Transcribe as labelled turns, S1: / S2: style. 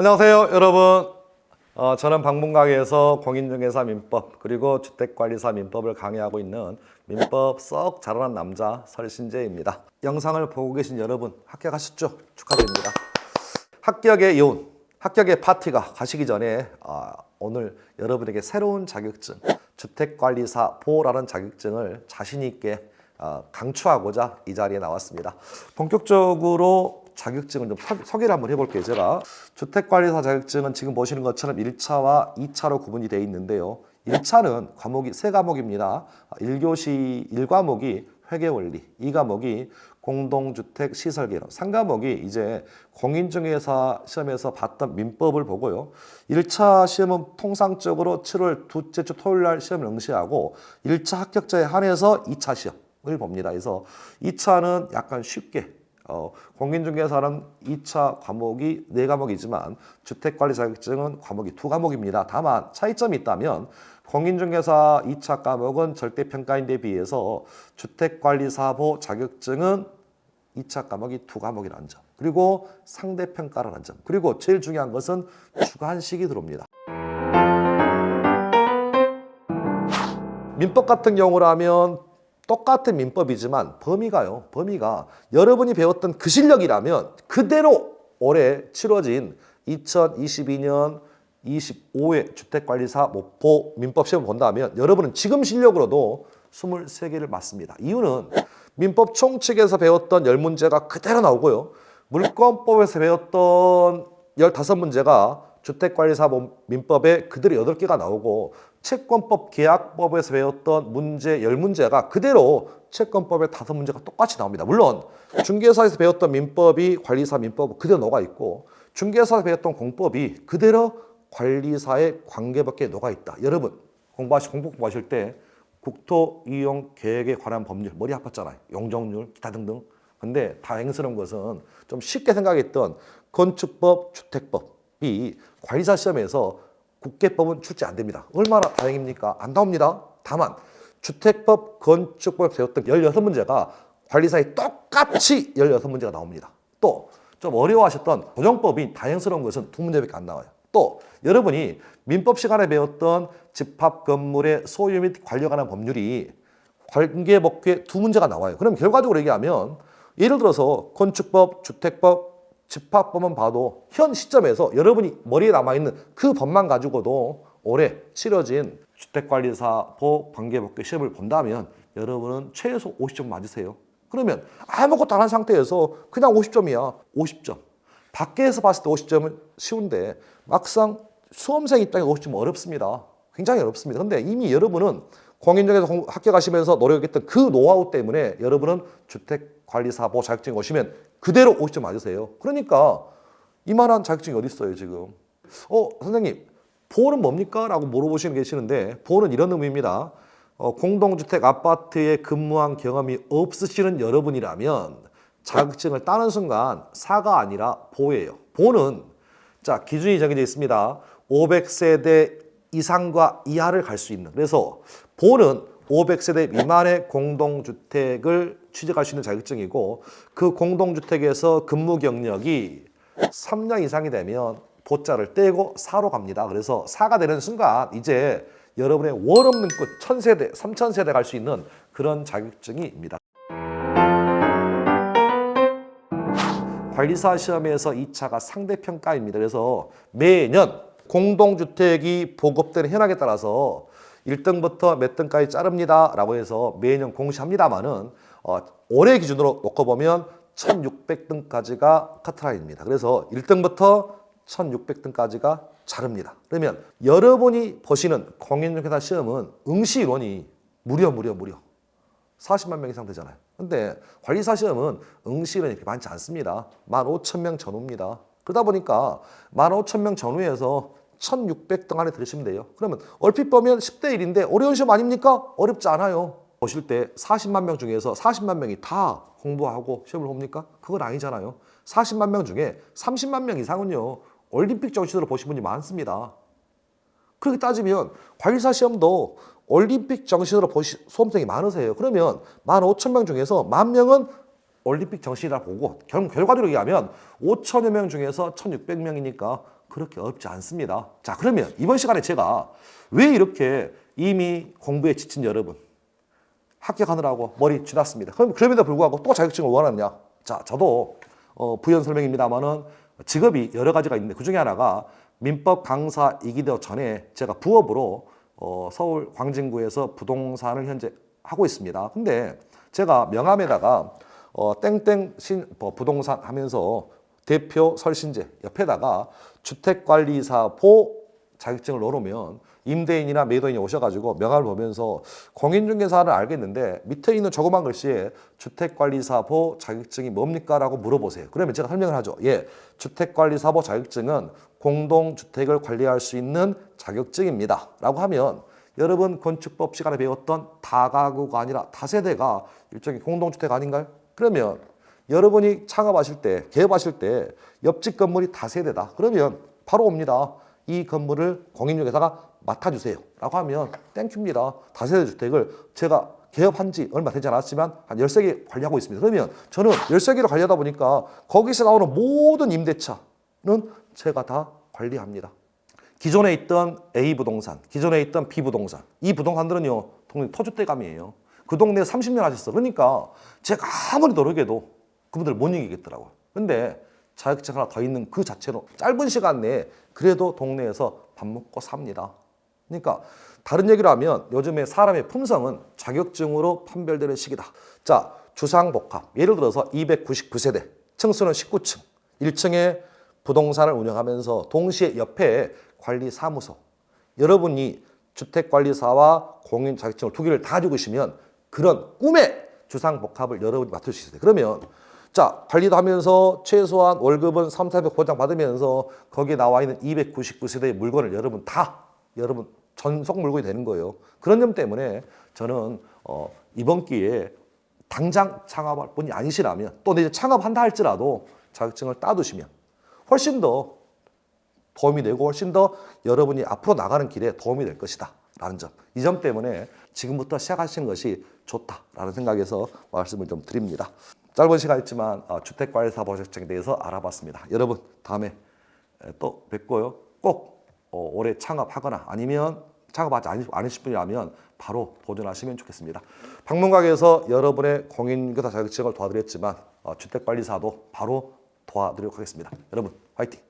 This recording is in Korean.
S1: 안녕하세요, 여러분. 어, 저는 방문강의에서 공인중개사 민법 그리고 주택관리사 민법을 강의하고 있는 민법 썩 잘하는 남자 설신재입니다. 영상을 보고 계신 여러분 합격하셨죠? 축하드립니다. 합격의 요운, 합격의 파티가 가시기 전에 아, 오늘 여러분에게 새로운 자격증, 주택관리사 보호라는 자격증을 자신 있게 어, 강추하고자 이 자리에 나왔습니다. 본격적으로 자격증을 좀 소- 소개를 한번 해볼게요. 제가 주택관리사 자격증은 지금 보시는 것처럼 1차와 2차로 구분이 되어 있는데요. 1차는 과목이 세 과목입니다. 1교시 1과목이 회계원리, 2과목이 공동주택 시설 개론, 3과목이 이제 공인중개사 시험에서 봤던 민법을 보고요. 1차 시험은 통상적으로 7월 둘째 주 토요일 날 시험을 응시하고 1차 합격자에 한해서 2차 시험을 봅니다. 그래서 2차는 약간 쉽게 어, 공인중개사는 2차 과목이 네 과목이지만 주택관리 자격증은 과목이 두 과목입니다. 다만 차이점이 있다면 공인중개사 2차 과목은 절대평가인데 비해서 주택관리사보 자격증은 2차 과목이 두 과목이라는 점. 그리고 상대평가라는 점. 그리고 제일 중요한 것은 주관식이 들어옵니다. 민법 같은 경우라면 똑같은 민법이지만 범위가요. 범위가 여러분이 배웠던 그 실력이라면 그대로 올해 치러진 2022년 25회 주택관리사 모포 민법 시험을 본다면 여러분은 지금 실력으로도 23개를 맞습니다. 이유는 민법 총칙에서 배웠던 10문제가 그대로 나오고요. 물권법에서 배웠던 15문제가 주택관리사 민법에 그대로 8개가 나오고 채권법 계약법에서 배웠던 문제 10문제가 그대로 채권법에 5문제가 똑같이 나옵니다. 물론 중개사에서 배웠던 민법이 관리사 민법 그대로 녹아 있고 중개사에서 배웠던 공법이 그대로 관리사의 관계법에 녹아 있다. 여러분 공부하시 공부 공부하실 때 국토 이용 계획에 관한 법률 머리 아팠잖아요. 용적률 기타 등등. 근데 다행스러운 것은 좀 쉽게 생각했던 건축법, 주택법이 관리사 시험에서 국계법은 출제 안 됩니다. 얼마나 다행입니까? 안 나옵니다. 다만 주택법, 건축법 배웠던 16문제가 관리사에 똑같이 16문제가 나옵니다. 또 좀 어려워하셨던 고정법이 다행스러운 것은 두 문제밖에 안 나와요. 또 여러분이 민법 시간에 배웠던 집합 건물의 소유 및 관리에 관한 법률이 관계법규에 두 문제가 나와요. 그럼 결과적으로 얘기하면 예를 들어서 건축법, 주택법, 집합법만 봐도 현 시점에서 여러분이 머리에 남아있는 그 법만 가지고도 올해 치러진 주택관리사법 관계법규 시험을 본다면 여러분은 최소 50점 맞으세요. 그러면 아무것도 안 한 상태에서 그냥 50점이야. 50점. 밖에서 봤을 때 50점은 쉬운데 막상 수험생 입장에 50점 어렵습니다. 굉장히 어렵습니다. 근데 이미 여러분은 공인중개사 공- 합격하시면서 노력했던 그 노하우 때문에 여러분은 주택 관리사보 자격증 오시면 그대로 50점 맞으세요. 그러니까 이만한 자격증이 어디 있어요 지금? 어 선생님 보호는 뭡니까? 라고 물어보시는 계시는데 보호는 이런 의미입니다. 어, 공동주택 아파트에 근무한 경험이 없으시는 여러분이라면 자격증을 따는 순간 사가 아니라 보호예요. 보호는 자 기준이 정해져 있습니다. 500세대 이상과 이하를 갈 수 있는 그래서 보호는 500세대 미만의 공동주택을 취직할 수 있는 자격증이고 그 공동주택에서 근무 경력이 3년 이상이 되면 보자를 떼고 사로 갑니다. 그래서 사가 되는 순간 이제 여러분의 월 없는 끝 1000세대, 3000세대 갈 수 있는 그런 자격증이입니다. 관리사 시험에서 2차가 상대평가입니다. 그래서 매년 공동주택이 보급되는 현황에 따라서 1등부터 몇 등까지 자릅니다. 라고 해서 매년 공시합니다만은 어, 올해 기준으로 놓고 보면 1600등까지가 커트라인입니다. 그래서 1등부터 1600등까지가 자릅니다. 그러면 여러분이 보시는 공인중개사 시험은 응시 인원이 무려 무려 무려 40만 명 이상 되잖아요. 근데 관리사 시험은 응시는 이렇게 많지 않습니다. 15,000명 전후입니다. 그러다 보니까 15,000명 전후에서 1,600등 안에 들으시면 돼요. 그러면 얼핏 보면 10대 1인데 어려운 시험 아닙니까? 어렵지 않아요. 보실 때 40만 명 중에서 40만 명이 다 공부하고 시험을 봅니까? 그건 아니잖아요. 40만 명 중에 30만 명 이상은요. 올림픽 정시로 보신 분이 많습니다. 그렇게 따지면 관리사 시험도 올림픽 정신으로 보시, 수험생이 많으세요. 그러면 15,000명 중에서 만 명은 올림픽 정신이라 보고 결, 결과적으로 얘기하면 5천여 명 중에서 1,600명이니까 그렇게 어렵지 않습니다. 자, 그러면 이번 시간에 제가 왜 이렇게 이미 공부에 지친 여러분 합격하느라고 머리 쥐났습니다. 그럼 그럼에도 불구하고 또 자격증을 원하느냐? 자, 저도 어, 부연 설명입니다만은 직업이 여러 가지가 있는데 그 중에 하나가 민법 강사이기 전에 제가 부업으로 어, 서울 광진구에서 부동산을 현재 하고 있습니다. 근데 제가 명함에다가 어, 땡땡 신 뭐, 부동산 하면서 대표 설신제 옆에다가 주택관리사 보 자격증을 넣어놓으면 임대인이나 매도인이 오셔가지고 명함을 보면서 공인중개사를 알겠는데 밑에 있는 조그만 글씨에 주택관리사보 자격증이 뭡니까 라고 물어보세요. 그러면 제가 설명을 하죠. 예, 주택관리사보 자격증은 공동주택을 관리할 수 있는 자격증입니다.라고 하면 여러분 건축법 시간에 배웠던 다가구가 아니라 다세대가 일종의 공동주택 아닌가요? 그러면 여러분이 창업하실 때, 개업하실 때 옆집 건물이 다세대다. 그러면 바로 옵니다. 이 건물을 공인중개사가 맡아주세요. 라고 하면 땡큐입니다. 다세대 주택을 제가 개업한 지 얼마 되지 않았지만 한 13개 관리하고 있습니다. 그러면 저는 13개를 관리하다 보니까 거기서 나오는 모든 임대차는 제가 다 관리합니다. 기존에 있던 A 부동산, 기존에 있던 B 부동산, 이 부동산들은요, 동네 터줏대감이에요. 그 동네에 30년 하셨어. 그러니까 제가 아무리 노력해도 그분들 못 이기겠더라고요. 근데 자격증 하나 더 있는 그 자체로 짧은 시간 내에 그래도 동네에서 밥 먹고 삽니다. 그러니까 다른 얘기로 하면 요즘에 사람의 품성은 자격증으로 판별되는 시기다. 자, 주상복합. 예를 들어서 299세대, 층수는 19층, 1층에 부동산을 운영하면서 동시에 옆에 관리사무소. 여러분이 주택관리사와 공인 자격증을 두 개를 다 가지고 계시면 그런 꿈의 주상복합을 여러분이 맡을 수 있어요. 그러면 자, 관리도 하면서 최소한 월급은 3, 400 보장 받으면서 거기에 나와 있는 299세대의 물건을 여러분 다 여러분 전속 물건이 되는 거예요. 그런 점 때문에 저는 어, 이번 기회에 당장 창업할 분이 아니시라면 또 이제 창업한다 할지라도 자격증을 따두시면 훨씬 더 도움이 되고 훨씬 더 여러분이 앞으로 나가는 길에 도움이 될 것이다. 라는 점. 이 점 때문에 지금부터 시작하시는 것이 좋다라는 생각에서 말씀을 좀 드립니다. 짧은 시간이지만 어, 주택관리사 보직증에 대해서 알아봤습니다. 여러분 다음에 또 뵙고요. 꼭 어, 올해 창업하거나 아니면 창업하지 않으- 않으실 분이라면 바로 도전하시면 좋겠습니다. 방문각에서 여러분의 공인교사 자격증을 도와드렸지만 어, 주택관리사도 바로 도와드리도록 하겠습니다. 여러분 화이팅!